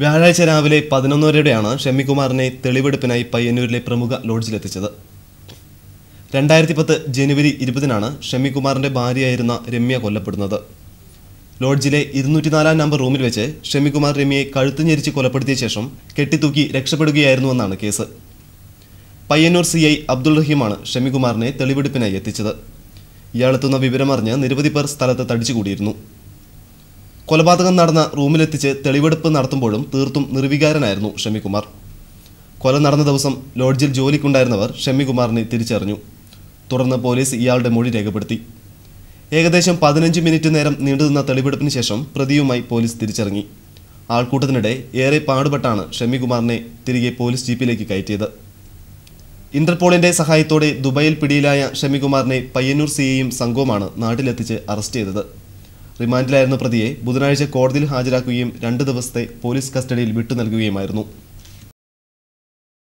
വ്യാഴാഴ്ച രാവിലെ പതിനൊന്നരയോടെയാണ് ഷമ്മികുമാറിനെ തെളിവെടുപ്പിനായി പയ്യന്നൂരിലെ പ്രമുഖ ലോഡ്ജിലെത്തിച്ചത്. രണ്ടായിരത്തി പത്ത് ജനുവരി ഇരുപതിനാണ് ഷമ്മികുമാറിന്റെ ഭാര്യയായിരുന്ന രമ്യ കൊല്ലപ്പെടുന്നത്. ലോഡ്ജിലെ ഇരുന്നൂറ്റിനാലാം നമ്പർ റൂമിൽ വെച്ച് ഷമ്മികുമാർ രമ്യയെ കഴുത്ത് ഞെരിച്ച് കൊലപ്പെടുത്തിയ ശേഷം കെട്ടിത്തൂക്കി രക്ഷപ്പെടുകയായിരുന്നുവെന്നാണ് case. Payyanur C I Abdul റഹീമാണ് ഷമ്മികുമാറിനെ തെളിവെടുപ്പിനായി എത്തിച്ചത്. ഇയാളെത്തുന്ന വിവരമറിഞ്ഞ് നിരവധി പേർ സ്ഥലത്ത് തടിച്ചുകൂടിയിരുന്നു. കൊലപാതകം നടന്ന റൂമിലെത്തിച്ച് തെളിവെടുപ്പ് നടത്തുമ്പോഴും തീർത്തും നിർവികാരനായിരുന്നു ഷമികുമാർ കൊല നടന്ന ദിവസം ലോഡ്ജിൽ ജോലിക്കുണ്ടായിരുന്നവർ ഷമികുമാറിനെ തിരിച്ചറിഞ്ഞു. തുടർന്ന് പോലീസ് ഇയാളുടെ മൊഴി രേഖപ്പെടുത്തി. ഏകദേശം പതിനഞ്ച് മിനിറ്റ് നേരം നീണ്ടുനിന്ന തെളിവെടുപ്പിന് ശേഷം പ്രതിയുമായി പോലീസ് തിരിച്ചറിഞ്ഞി. ആൾക്കൂട്ടത്തിനിടെ ഏറെ പാടുപെട്ടാണ് ഷമികുമാറിനെ തിരികെ പോലീസ് ജീപ്പിലേക്ക് കയറ്റിയത്. ഇന്റർപോളിന്റെ സഹായത്തോടെ ദുബായിൽ പിടിയിലായ ഷമികുമാറിനെ പയ്യന്നൂർ സിയെയും സംഘവുമാണ് നാട്ടിലെത്തിച്ച് അറസ്റ്റ് ചെയ്തത്. റിമാൻഡിലായിരുന്ന പ്രതിയെ ബുധനാഴ്ച കോടതിയിൽ ഹാജരാക്കുകയും രണ്ട് ദിവസത്തെ പോലീസ് കസ്റ്റഡിയിൽ വിട്ടു നൽകുകയുമായിരുന്നു